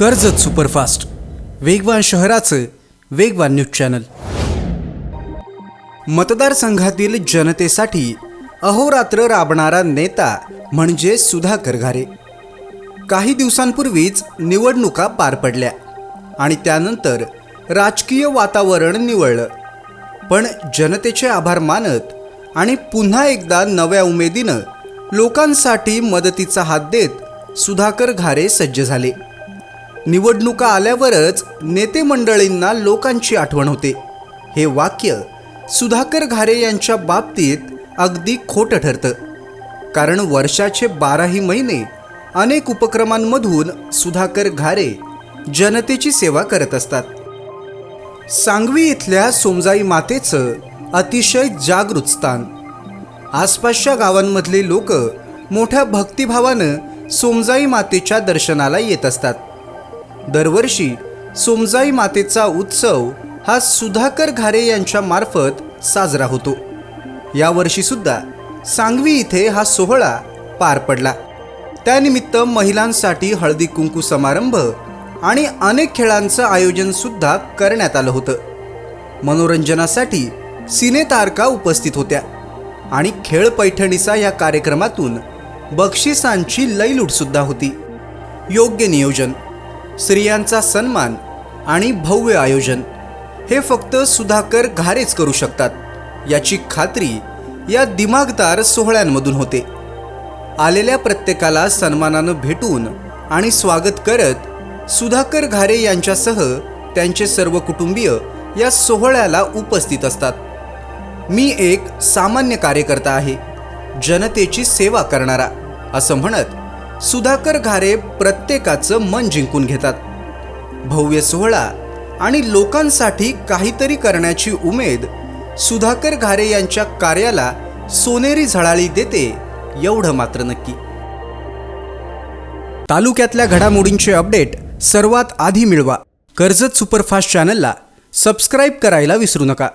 Karjat superfast. वेगवान शहराचं वेगवान न्यूज चॅनल. मतदारसंघातील जनतेसाठी अहोरात्र राबणारा नेता म्हणजे सुधाकर घारे. काही दिवसांपूर्वीच निवडणुका पार पडल्या आणि त्यानंतर राजकीय वातावरण निवळलं. पण जनतेचे आभार मानत आणि पुन्हा एकदा नव्या उमेदीनं लोकांसाठी मदतीचा हात देत सुधाकर घारे सज्ज झाले. निवडणुका आल्यावरच नेते मंडळींना लोकांची आठवण होते. हे वाक्य सुधाकर घारे यांच्या बाबतीत अगदी खोटं ठरतं. कारण वर्षाचे बाराही महिने अनेक उपक्रमांमधून सुधाकर घारे जनतेची सेवा करत असतात. सांगवी इथल्या सोमजाई मातेचं अतिशय जागृत स्थान. आसपासच्या गावांमधले लोक मोठ्या भक्तिभावानं सोमजाई मातेच्या दर्शनाला येत असतात. दरवर्षी सोमजाई मातेचा उत्सव हा सुधाकर घारे यांच्या मार्फत साजरा होतो. यावर्षी सुद्धा सांगवी इथे हा सोहळा पार पडला. त्यानिमित्त महिलांसाठी हळदी कुंकू समारंभ आणि अनेक खेळांचं आयोजन सुद्धा करण्यात आलं होतं. मनोरंजनासाठी सिनेतारका उपस्थित होत्या आणि खेळ पैठणीचा या कार्यक्रमातून बक्षिसांची लईलूटसुद्धा होती. योग्य नियोजन स्त्रियांचा सन्मान आणि भव्य आयोजन. हे फक्त सुधाकर घारेच करू शकतात. याची खात्री या दिमागदार सोहळ्यांमधून होते. आलेल्या प्रत्येकाला सन्मानानं भेटून आणि स्वागत करत सुधाकर घारे यांच्यासह त्यांचे सर्व कुटुंबीय या सोहळ्याला उपस्थित असतात. मी एक सामान्य कार्यकर्ता आहे. जनतेची सेवा करणारा असं म्हणत सुधाकर घारे प्रत्येकाचं मन जिंकून घेतात. भव्य सोहळा आणि लोकांसाठी काहीतरी करण्याची उमेद सुधाकर घारे यांच्या कार्याला सोनेरी झळाळी देते एवढं मात्र नक्की. तालुक्यातल्या घडामोडींचे अपडेट सर्वात आधी मिळवा. कर्जत सुपरफास्ट चॅनलला सबस्क्राईब करायला विसरू नका.